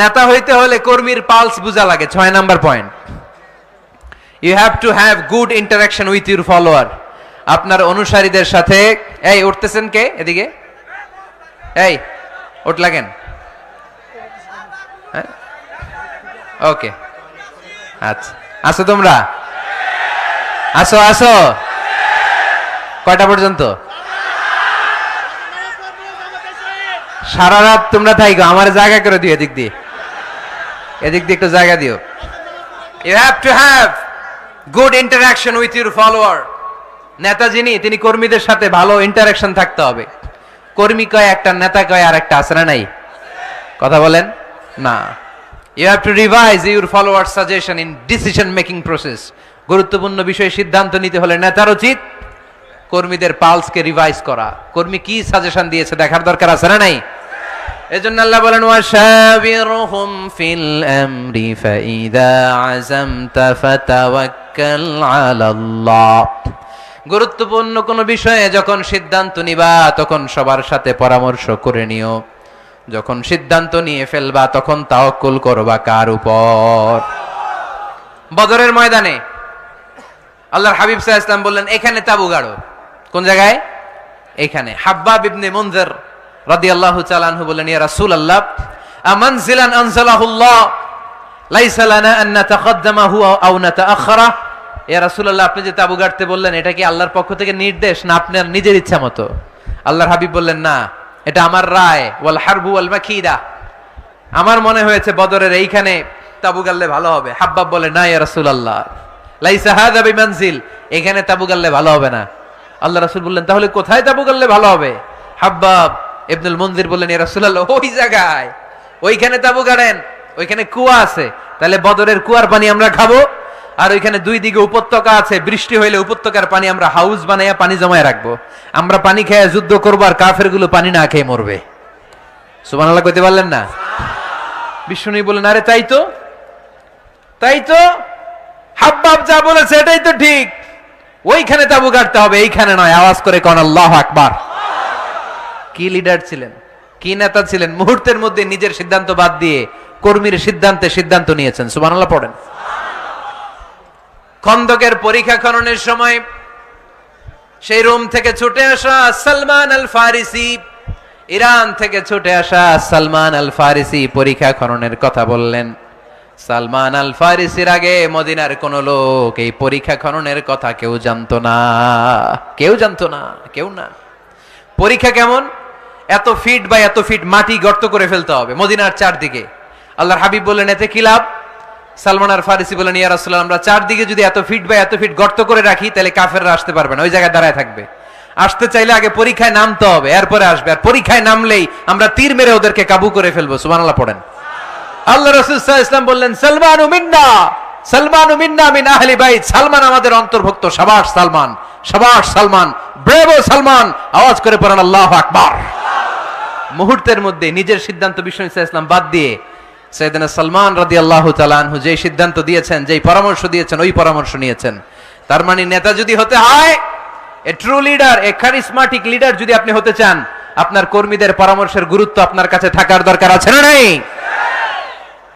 নেতা হইতে হলে কর্মীর পালস বুঝা লাগে, ছয় number point you have to have good interaction with your follower আপনার অনুসারীদের সাথে, এই উঠতেছেন কে এদিকে? এই উঠ লাগেন। ওকে। আচ্ছা। আসো তোমরা। আসো আসো। কয়টা পর্যন্ত? সারা রাত তোমরা থাইকো, আমার জায়গা করে দিও এদিক দিয়ে। এদিক দিয়ে একটু জায়গা দিও। You have to have good interaction with your follower নেতা যিনি, তিনি কর্মীদের সাথে ভালো ইন্টারাকশন থাকতে হবে। কর্মী কয় একটা, নেতা কয় আর একটা না নাই? কথা বলেন? না। You have to revise your follower suggestion in decision making process গুরুত্বপূর্ণ বিষয়ে সিদ্ধান্ত নিতে হলে নেতার উচিত কর্মীদের পালসকে রিভাইজ করা। কর্মী কি সাজেশন দিয়েছে দেখার দরকার আছে না নাই? এজন্য আল্লাহ বলেন, ওয়াশাবিরহুম ফিল আমরি ফাইদা আযামতা ফাতাওয়াক্কাল আলাল্লাহ। গুরুত্বপূর্ণ কোনো বিষয়ে যখন সিদ্ধান্ত নিবা, তখন সবার সাথে পরামর্শ করে নিও। যখন সিদ্ধান্ত নিয়ে ফেলবা, তখন তাওয়াক্কুল করবা কার উপর? বদরের ময়দানে আল্লাহর হাবিব সাহা ইসলাম বললেন, এখানে তাবু গাড়ো। কোন জায়গায়? এখানে। হাব্বাব ইবনে মুনজার রাদিয়াল্লাহু তাআলা আনহু বললেন, ইয়া রাসূলুল্লাহ, আমানজিলান আনজালাহুল্লাহ, লাইসা লানা আন নাতাকাদ্দামাহু আও নাতাআখারা? ইয়া রাসূলুল্লাহ, আপনি যে তাবু গাড়তে বললেন, এটা কি আল্লাহর পক্ষ থেকে নির্দেশ না আপনার নিজের ইচ্ছা মতো? আল্লাহর হাবিব বললেন, না, এটা আমার রায়, ওয়াল হারবু ওয়াল মাকিদা। আমার মনে হয়েছে বদরের এইখানে তাবু গাললে ভালো হবে। হাব্বাব বলে, না, ইয়া রাসূলুল্লাহ, লাইসা হাযা বিমানজিল, এখানে তাবু গাললে ভালো হবে না। আল্লাহ রাসূল বললেন, তাহলে কোথায় তাবু গাললে ভালো হবে? হাব্বাব ইবনুল মুনজির বললেন ইয়া রাসূলুল্লাহ, ওই জায়গায়, ওইখানে তাবু গাড়েন, ওইখানে কুয়া আছে, তাহলে বদরের কুয়ার পানি আমরা খাব, আর ওইখানে দুই দিকে উপত্যকা আছে, বৃষ্টি হইলে উপত্যকার পানি আমরা হাউস বানাইয়া পানি জমায় রাখব। আমরা পানি খেয়ে যুদ্ধ করব, আর কাফেরগুলো পানি না খেয়ে মরবে। সুবহানাল্লাহ কইতে পারলেন না? বিষ্ণু বললেন, আরে তাই তো তাই তো, হাব্বাব যা বলেছে, এটাই তো ঠিক। ওইখানে তাবু গাড়তে হবে, এইখানে নয়, আওয়াজ করে কন, আল্লাহ আকবার। কি লিডার ছিলেন? কি নেতা ছিলেন? মুহূর্তের মধ্যে নিজের সিদ্ধান্ত বাদ দিয়ে কর্মীর সিদ্ধান্তে সিদ্ধান্ত নিয়েছেন। সুবহানাল্লাহ, পড়েন। খন্দকের পরীক্ষা খননের সময় সেই রোম থেকে ছুটে আসা সালমান আল ফারিসি ইরান থেকে ছুটে আসা সালমান আল ফারিসি পরীক্ষা খননের কথা বললেন। সালমান আল ফারিসির আগে মদিনার কোন লোক এই পরীক্ষা খননের কথা কেউ জানতো না। কেউ জানতো না, কেউ না। পরীক্ষা কেমন? এত ফিট বা এত ফিট মাটি গর্ত করে ফেলতে হবে, মদিনার চারদিকে। আল্লাহর হাবিব বললেন, এতে কি লাভ? সালমান আর ফারিসি বলেন ইয়া রাসূলুল্লাহ, আমরা চারদিকে যদি এত ফিট বা এত ফিট গর্ত করে রাখি, তাহলে কাফেররা আসতে পারবে না, ওই জায়গায় দাঁড়ায় থাকবে। আসতে চাইলে আগে পরীক্ষায় নামতে হবে, এরপরে আসবে। আর পরীক্ষায় নামলেই আমরা তীর মেরে ওদেরকে কাবু করে ফেলব, সুবহানাল্লাহ পড়েন। আল্লাহ রাসূল ইসলাম বললেন, সালমানু মিন্না সালমানু মিন্না মিন আহলি বাইত। সালমান আমাদের অন্তর্ভুক্ত, সাবাস সালমান সাবাস সালমান, ব্রেভো সালমান, আওয়াজ করে পড়েন, আল্লাহু আকবার। মুহূর্তের মধ্যে নিজের সিদ্ধান্ত বিষ্ণু ইসলাম বাদ দিয়ে সৈয়দনা সালমান রাদি আল্লাহ তালানহু যেই সিদ্ধান্ত দিয়েছেন, যেই পরামর্শ দিয়েছেন, ওই পরামর্শ নিয়েছেন। তার মানে নেতা যদি হতে হয়, a true leader a charismatic leader যদি আপনি হতে চান, আপনার কর্মীদের পরামর্শের গুরুত্ব আপনার কাছে থাকার দরকার আছে না নেই?